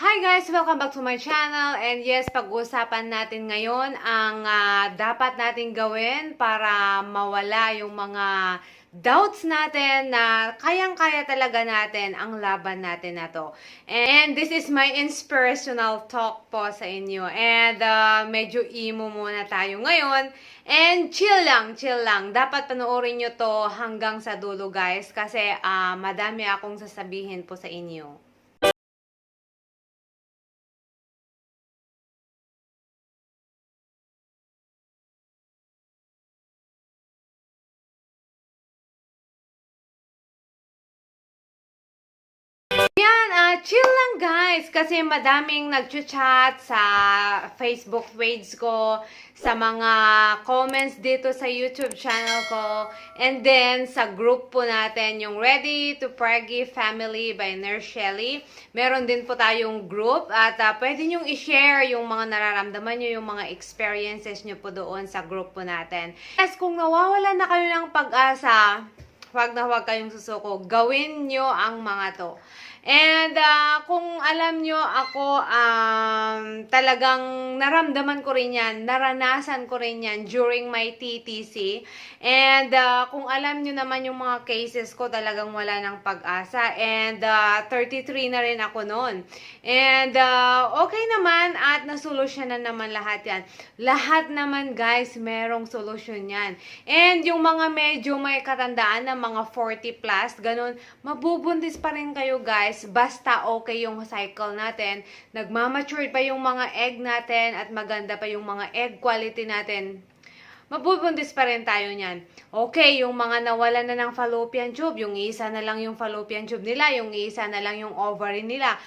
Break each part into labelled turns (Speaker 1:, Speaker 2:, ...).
Speaker 1: Hi guys! Welcome back to my channel and yes, pag-uusapan natin ngayon ang ah, dapat natin gawin para mawala yung mga doubts natin na kayang-kaya talaga natin ang laban natin na to. And this is my inspirational talk po sa inyo. And ah, medyo emo muna tayo ngayon. And chill lang, chill lang. Dapat panoorin nyo to hanggang sa dulo guys kasi ah, madami akong sasabihin po sa inyo. Chill lang guys. Kasi madaming nag-chat sa Facebook page ko, sa mga comments dito sa YouTube channel ko, and then sa group po natin, yung Ready to Preggy Family by Nurse Shelly. Meron din po tayong group at ah, pwede nyong i-share yung mga nararamdaman nyo, yung mga experiences nyo po doon sa group po natin. Yes, kung nawawala na kayo ng pag-asa, Huwag na huwag kayong susuko. Gawin nyo ang mga to. And ah, kung alam nyo ako, um, talagang naramdaman ko rin yan, naranasan ko rin yan during my TTC. And ah, kung alam nyo naman yung mga cases ko, talagang wala ng pag-asa. And ah, 33 na rin ako noon. And ah, okay naman at nasolusyonan naman lahat yan. Lahat naman guys, merong solusyon yan. And yung mga medyo may katandaan na mga 40 plus, ganun, mabubuntis pa rin kayo guys, basta okay yung cycle natin, nagmamature pa yung mga egg natin, at maganda pa yung mga egg quality natin, mabubuntis pa rin tayo niyan. Okay, yung mga nawalan na ng fallopian tube, yung isa na lang yung fallopian tube nila, yung isa na lang yung ovary nila,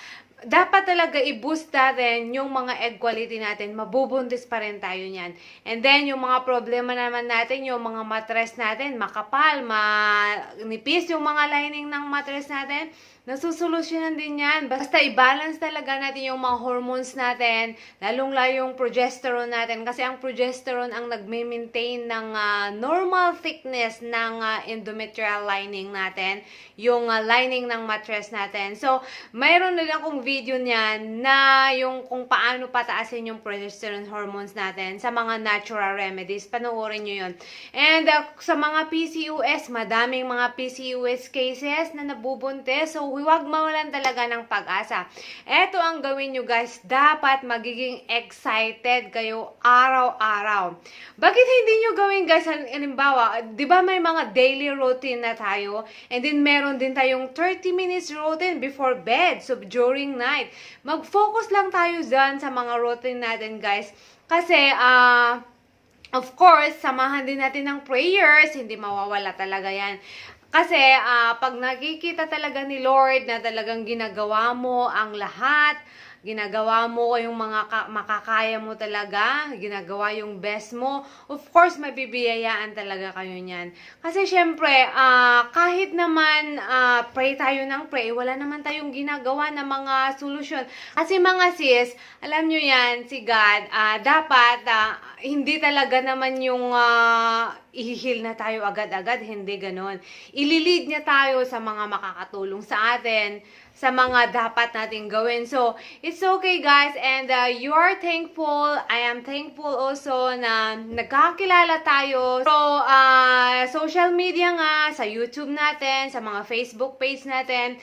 Speaker 1: dapat talaga i-boost natin yung mga egg quality natin, mabubuntis pa rin tayo niyan. And then, yung mga problema naman natin, yung mga mattress natin, makapal, manipis yung mga lining ng mattress natin, nasusolusyonan din yan. Basta i-balance talaga natin yung mga hormones natin, lalong-lalo yung progesterone natin. Kasi ang progesterone ang nagme-maintain ng ah, normal thickness ng ah, endometrial lining natin, yung ah, lining ng mattress natin. So, mayroon na lang akong video niyan na yung kung paano pataasin yung progesterone hormones natin sa mga natural remedies. Panoorin nyo yun. And ah, sa mga PCOS, madaming mga PCOS cases na nabubuntis. So, huwag mawalan talaga ng pag-asa. Ito ang gawin nyo guys. Dapat magiging excited kayo araw-araw. Bakit hindi nyo gawin guys? Halimbawa, di ba may mga daily routine na tayo? And then meron din tayong 30 minutes routine before bed. So, during night. Mag-focus lang tayo dyan sa mga routine natin guys. Kasi, ah... Of course, samahan din natin ng prayers, hindi mawawala talaga yan. Kasi ah, pag nakikita talaga ni Lord na talagang ginagawa mo ang lahat, ginagawa mo yung mga ka- makakaya mo talaga, ginagawa yung best mo, of course, mabibiyayaan talaga kayo niyan. Kasi syempre, ah, kahit naman ah, pray tayo ng pray, wala naman tayong ginagawa na mga solusyon. Kasi mga sis, alam nyo yan, si God, ah, dapat, ah, hindi talaga naman yung ah, ihihil na tayo agad-agad, hindi ganon. Ililid niya tayo sa mga makakatulong sa atin, sa mga dapat nating gawin. So, it's okay guys, and uh, you are thankful. I am thankful also na nagkakilala tayo. So, uh, social media nga, sa YouTube natin, sa mga Facebook page natin,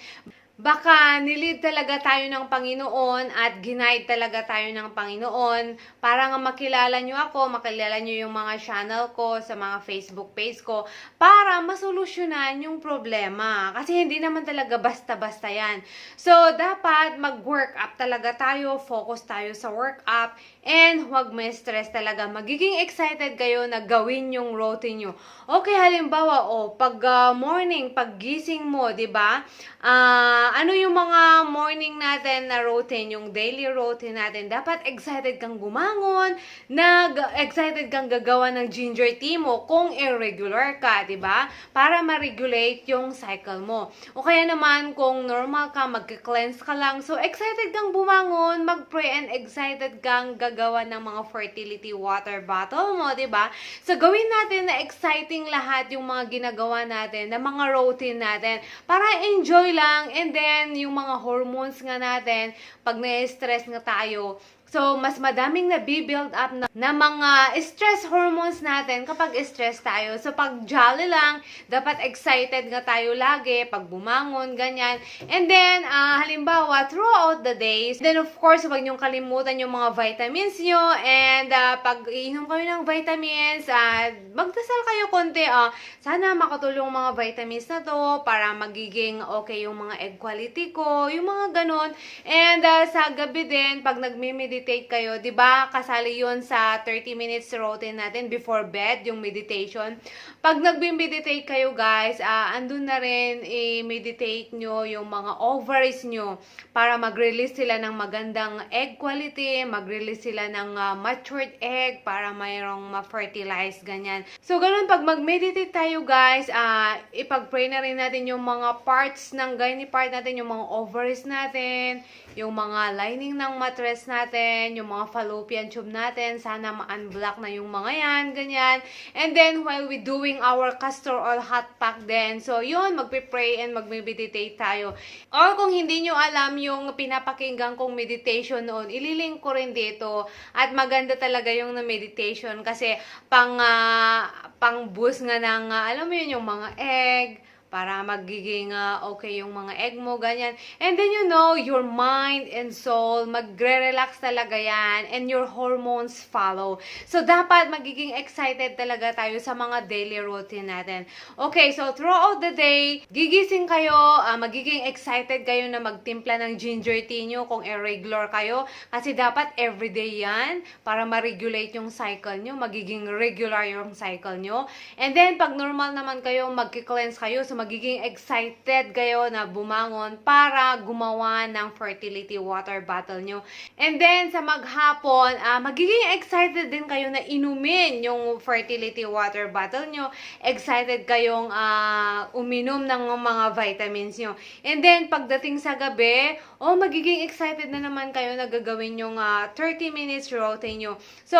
Speaker 1: baka nilid talaga tayo ng Panginoon at ginaid talaga tayo ng Panginoon para nga makilala nyo ako, makilala nyo yung mga channel ko sa mga Facebook page ko para masolusyonan yung problema. Kasi hindi naman talaga basta-basta yan. So, dapat mag-work up talaga tayo, focus tayo sa work up, and huwag may stress talaga. Magiging excited kayo na gawin yung routine nyo. Okay, halimbawa, oh, pag ah, morning, pag gising mo, di ba? Ah, ano yung mga morning natin na routine, yung daily routine natin, dapat excited kang gumangon, nag excited kang gagawa ng ginger tea mo kung irregular ka, 'di ba? Para ma-regulate yung cycle mo. O kaya naman kung normal ka, magke-cleanse ka lang, so excited kang bumangon, mag-pray and excited kang gagawa ng mga fertility water bottle mo, 'di ba? So gawin natin na exciting lahat yung mga ginagawa natin, na mga routine natin para enjoy lang and then then yung mga hormones nga natin, pag na-stress nga tayo, So, mas madaming nabibuild up na, na mga stress hormones natin kapag stress tayo. So, pag jolly lang, dapat excited nga tayo lagi, pag bumangon, ganyan. And then, ah, halimbawa, throughout the days, then of course, huwag niyong kalimutan yung mga vitamins nyo. And ah, pag iinom kayo ng vitamins, ah, magdasal kayo konti. ah. sana makatulong mga vitamins na to para magiging okay yung mga egg quality ko, yung mga ganun. And ah, sa gabi din, pag nagme-meditate kayo, 'di ba? Kasali 'yon sa 30 minutes routine natin before bed, yung meditation. Pag nagme-meditate kayo, guys, ah andun na rin i-meditate nyo yung mga ovaries nyo para mag-release sila ng magandang egg quality, mag-release sila ng ah, matured egg para mayroong ma-fertilize, ganyan. So, ganun, pag mag-meditate tayo, guys, ah ipag-pray na rin natin yung mga parts ng gynae part natin, yung mga ovaries natin, yung mga lining ng mattress natin, yung mga fallopian tube natin, sana ma-unblock na yung mga yan, ganyan. And then, while we doing our castor oil hot pack din, so yun, magpe-pray and magme-meditate tayo. Or kung hindi nyo alam yung pinapakinggan kong meditation noon, ililink ko rin dito. At maganda talaga yung na meditation kasi pang, ah, pang boost nga ng, ah, alam mo yun, yung mga egg, para magiging ah, okay yung mga egg mo, ganyan. And then you know, your mind and soul, magre-relax talaga yan, and your hormones follow. So, dapat magiging excited talaga tayo sa mga daily routine natin. Okay, so throughout the day, gigising kayo, ah, magiging excited kayo na magtimpla ng ginger tea nyo kung irregular kayo, kasi dapat everyday yan, para ma-regulate yung cycle nyo, magiging regular yung cycle nyo. And then, pag normal naman kayo, magki-cleanse kayo, so magiging excited kayo na bumangon para gumawa ng fertility water bottle nyo. And then, sa maghapon, ah, magiging excited din kayo na inumin yung fertility water bottle nyo. Excited kayong ah, uminom ng mga vitamins nyo. And then, pagdating sa gabi, oh, magiging excited na naman kayo na gagawin yung ah, 30 minutes routine nyo. So,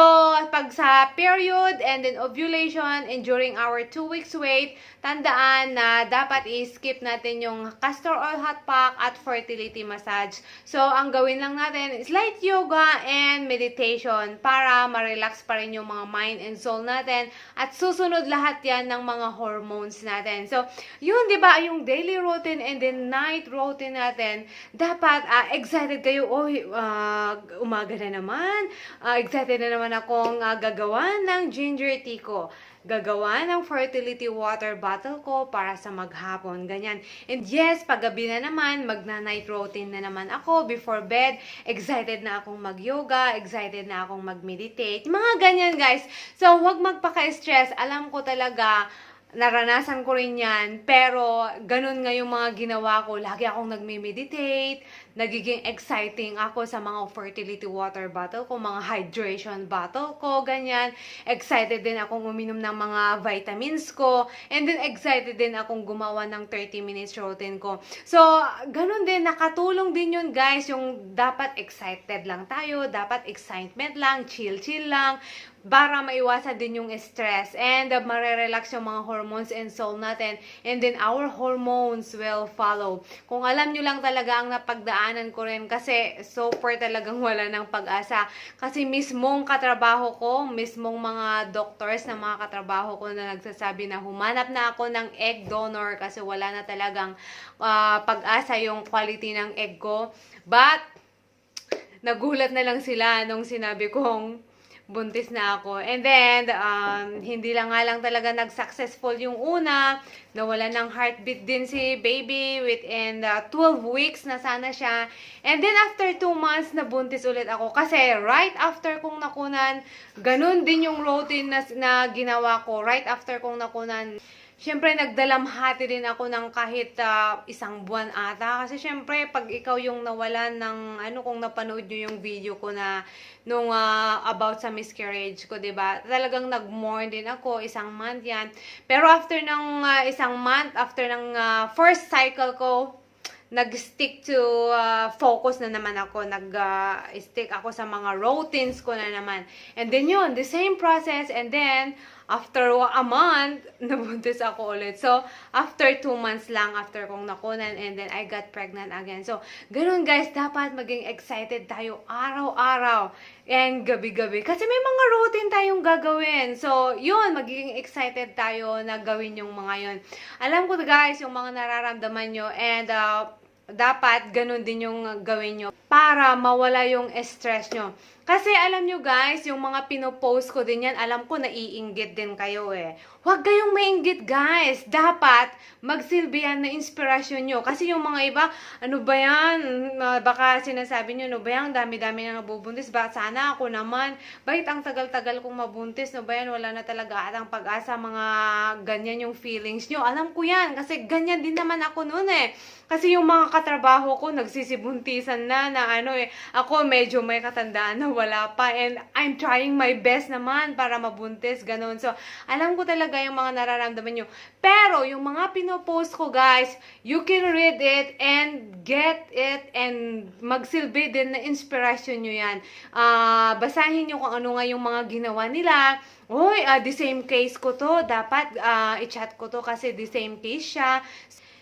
Speaker 1: pag sa period and then ovulation and during our 2 weeks wait, tandaan na dapat i-skip natin yung castor oil hot pack at fertility massage. So, ang gawin lang natin is light yoga and meditation para ma-relax pa rin yung mga mind and soul natin at susunod lahat yan ng mga hormones natin. So, yun, di ba, yung daily routine and then night routine natin, dapat ah, excited kayo, oh, ah, umaga na naman, Ah, excited na naman akong ah, gagawa ng ginger tea ko gagawa ng fertility water bottle ko para sa maghapon, ganyan. And yes, paggabi na naman, magna-night routine na naman ako before bed. Excited na akong mag-yoga, excited na akong mag-meditate. Mga ganyan, guys. So, huwag magpaka-stress. Alam ko talaga, naranasan ko rin yan. Pero, ganun nga yung mga ginawa ko. Lagi akong nagme-meditate. Nagiging exciting ako sa mga fertility water bottle ko, mga hydration bottle ko, ganyan. Excited din akong uminom ng mga vitamins ko. And then, excited din akong gumawa ng 30 minutes routine ko. So, ganun din, nakatulong din yun, guys. Yung dapat excited lang tayo, dapat excitement lang, chill-chill lang para maiwasan din yung stress and uh, marerelax yung mga hormones and soul natin and then our hormones will follow. Kung alam nyo lang talaga ang napagdaanan ko rin kasi so far talagang wala ng pag-asa. Kasi mismong katrabaho ko, mismong mga doctors na mga katrabaho ko na nagsasabi na humanap na ako ng egg donor kasi wala na talagang ah, pag-asa yung quality ng egg ko. But, nagulat na lang sila nung sinabi kong buntis na ako. And then, um, hindi lang nga lang talaga nag-successful yung una. Nawala ng heartbeat din si baby within uh, 12 weeks na sana siya. And then, after 2 months, nabuntis ulit ako. Kasi, right after kong nakunan, ganun din yung routine na, na ginawa ko. Right after kong nakunan, Siyempre, nagdalamhati din ako ng kahit ah, isang buwan ata. Kasi siyempre, pag ikaw yung nawalan ng, ano, kung napanood nyo yung video ko na, nung ah, about sa miscarriage ko, ba Talagang nag-mourn din ako, isang month yan. Pero after ng ah, isang month, after ng ah, first cycle ko, nag-stick to uh, focus na naman ako. Nag-stick ako sa mga routines ko na naman. And then yun, the same process. And then, after a month, nabuntis ako ulit. So, after two months lang, after kong nakunan, and then I got pregnant again. So, ganun guys, dapat maging excited tayo araw-araw and gabi-gabi. Kasi may mga routine tayong gagawin. So, yun, magiging excited tayo na gawin yung mga yun. Alam ko guys, yung mga nararamdaman nyo, and uh, dapat ganun din yung gawin nyo para mawala yung stress nyo. Kasi alam nyo guys, yung mga pinopost ko din yan, alam ko naiinggit din kayo eh. Huwag kayong mainggit guys. Dapat magsilbi yan na inspirasyon nyo. Kasi yung mga iba, ano ba yan? Ah, Baka sinasabi nyo, ano ba yan? Dami-dami na nabubuntis. Ba, sana ako naman. Bakit ang tagal-tagal kong mabuntis? No ba yan? Wala na talaga atang pag-asa. Mga ganyan yung feelings nyo. Alam ko yan. Kasi ganyan din naman ako noon eh. Kasi yung mga katrabaho ko, nagsisibuntisan na, na ano eh. Ako medyo may katandaan na wala pa. And I'm trying my best naman para mabuntis, ganun. So, alam ko talaga yung mga nararamdaman nyo. Pero, yung mga pinopost ko, guys, you can read it and get it and magsilbi din na inspiration nyo yan. Ah, basahin nyo kung ano nga yung mga ginawa nila. Uy, ah, the same case ko to. Dapat ah, i-chat ko to kasi the same case siya.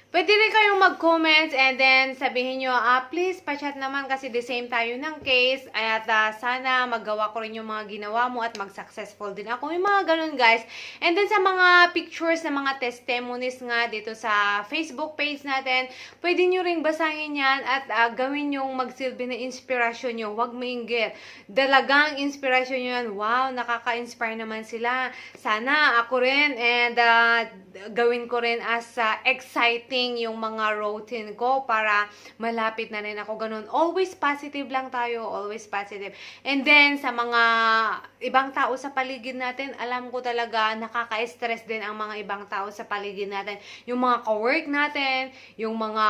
Speaker 1: Pwede rin kayong mag-comment and then sabihin nyo, ah, please, pa-chat naman kasi the same tayo ng case. At ah, sana magawa ko rin yung mga ginawa mo at mag-successful din ako. Yung mga ganun, guys. And then sa mga pictures na mga testimonies nga dito sa Facebook page natin, pwede nyo ring basahin yan at ah, gawin yung magsilbi na inspirasyon nyo. Huwag mainggit. Dalagang inspirasyon nyo yan. Wow, nakaka-inspire naman sila. Sana ako rin and ah, gawin ko rin as ah, exciting yung mga routine ko para malapit na rin ako ganun. Always positive lang tayo, always positive. And then sa mga ibang tao sa paligid natin, alam ko talaga nakaka-stress din ang mga ibang tao sa paligid natin. Yung mga ka-work natin, yung mga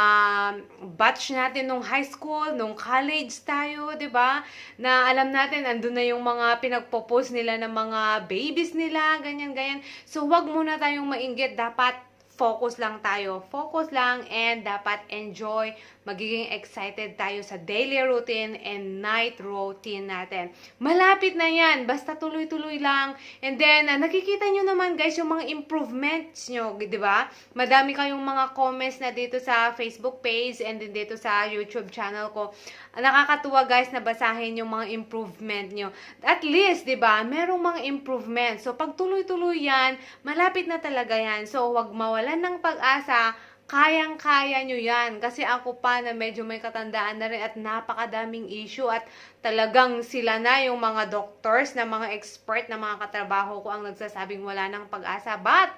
Speaker 1: batch natin nung high school, nung college tayo, 'di ba? Na alam natin andun na yung mga pinagpo-post nila ng mga babies nila, ganyan ganyan. So wag muna tayong mainggit, dapat focus lang tayo. Focus lang and dapat enjoy. Magiging excited tayo sa daily routine and night routine natin. Malapit na yan. Basta tuloy-tuloy lang. And then, uh, nakikita nyo naman guys yung mga improvements nyo. di ba? Madami kayong mga comments na dito sa Facebook page and then dito sa YouTube channel ko. Nakakatuwa guys na basahin yung mga improvement nyo. At least, di ba, merong mga improvement. So, pag tuloy-tuloy yan, malapit na talaga yan. So, wag mawalan ng pag-asa. Kayang-kaya nyo yan. Kasi ako pa na medyo may katandaan na rin at napakadaming issue at talagang sila na yung mga doctors na mga expert na mga katrabaho ko ang nagsasabing wala ng pag-asa. But,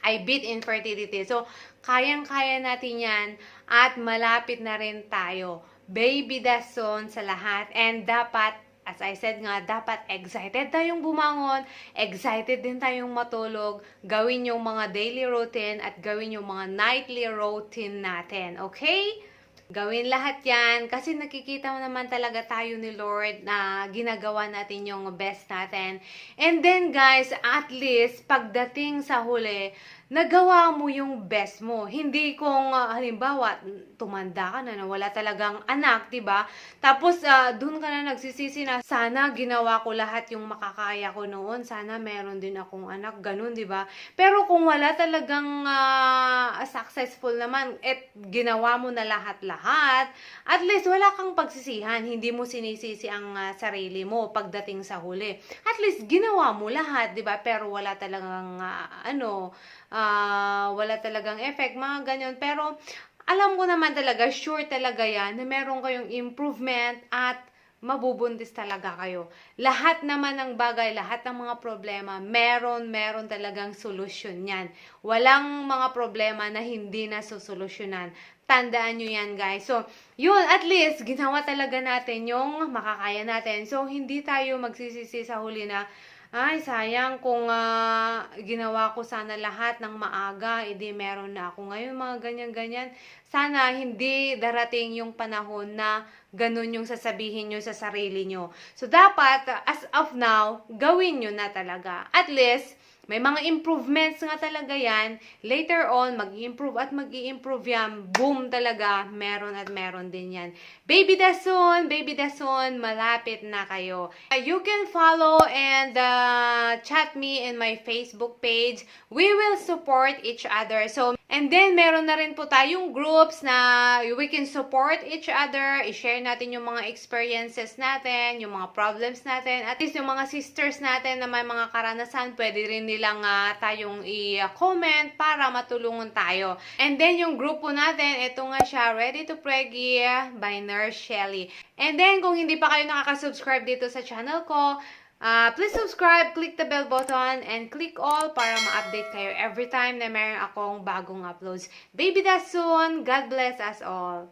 Speaker 1: I beat infertility. So, kayang-kaya natin yan at malapit na rin tayo. Baby dason sa lahat and dapat As I said nga, dapat excited tayong bumangon, excited din tayong matulog, gawin yung mga daily routine at gawin yung mga nightly routine natin. Okay? Gawin lahat yan kasi nakikita mo naman talaga tayo ni Lord na ginagawa natin yung best natin. And then guys, at least pagdating sa huli, nagawa mo yung best mo. Hindi kung uh, halimbawa tumanda ka na wala talagang anak, 'di ba? Tapos uh, doon ka na nagsisisi na sana ginawa ko lahat yung makakaya ko noon. Sana meron din akong anak, ganun, 'di ba? Pero kung wala talagang uh, successful naman at ginawa mo na lahat-lahat, at least wala kang pagsisihan. Hindi mo sinisisi ang uh, sarili mo pagdating sa huli. At least ginawa mo lahat, 'di ba? Pero wala talagang uh, ano, uh, wala talagang effect, mga ganyan. Pero, alam ko naman talaga, sure talaga yan, na meron kayong improvement at mabubuntis talaga kayo. Lahat naman ng bagay, lahat ng mga problema, meron, meron talagang solusyon yan. Walang mga problema na hindi na susolusyonan. Tandaan nyo yan, guys. So, yun, at least, ginawa talaga natin yung makakaya natin. So, hindi tayo magsisisi sa huli na, ay, sayang kung uh, ginawa ko sana lahat ng maaga, edi meron na ako ngayon, mga ganyan-ganyan. Sana hindi darating yung panahon na ganun yung sasabihin nyo sa sarili nyo. So, dapat, as of now, gawin nyo na talaga. At least, may mga improvements nga talaga yan. Later on, mag improve at mag improve yan. Boom talaga, meron at meron din yan. Baby Dason, Baby Dason, malapit na kayo. Uh, you can follow and uh, chat me in my Facebook page. We will support each other. So, and then meron na rin po tayong groups na we can support each other. I-share natin yung mga experiences natin, yung mga problems natin. At least yung mga sisters natin na may mga karanasan, pwede rin nilang ah, tayong i-comment para matulungan tayo. And then yung grupo natin, ito nga siya, Ready to Preggy by Nurse Shelly. And then kung hindi pa kayo nakaka-subscribe dito sa channel ko, ah, please subscribe, click the bell button, and click all para ma-update kayo every time na meron akong bagong uploads. Baby, that's soon. God bless us all.